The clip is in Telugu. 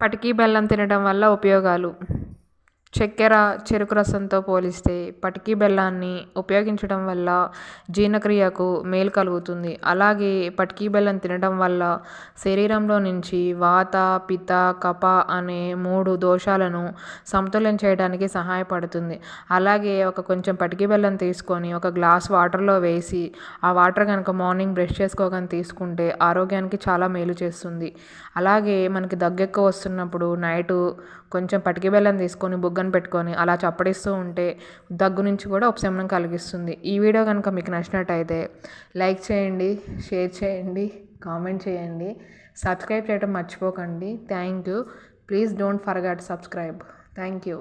పటికీ బెల్లం తినడం వల్ల ఉపయోగాలు? చక్కెర చెరుకు రసంతో పోలిస్తే పటికీ బెల్లాన్ని ఉపయోగించడం వల్ల జీర్ణక్రియకు మేలు కలుగుతుంది. అలాగే పటికీ బెల్లం తినడం వల్ల శరీరంలో నుంచి వాత పిత్త కప అనే మూడు దోషాలను సమతుల్యం చేయడానికి సహాయపడుతుంది. అలాగే ఒక కొంచెం పటికీ బెల్లం తీసుకొని ఒక గ్లాస్ వాటర్లో వేసి ఆ వాటర్ కనుక మార్నింగ్ బ్రష్ చేసుకోగానే తీసుకుంటే ఆరోగ్యానికి చాలా మేలు చేస్తుంది. అలాగే మనకి దగ్గు ఎక్కువ వస్తున్నప్పుడు నైటు కొంచెం పటికి బెల్లం తీసుకొని బుగ్గన పెట్టుకొని అలా చప్పడిస్తూ ఉంటే దగ్గు నుంచి కూడా ఉపశమనం కలిగిస్తుంది. ఈ వీడియో కనుక మీకు నచ్చినట్టయితే లైక్ చేయండి షేర్ చేయండి కామెంట్ చేయండి. సబ్స్క్రైబ్ చేయడం మర్చిపోకండి. Thank you. Please don't forget subscribe. Thank you.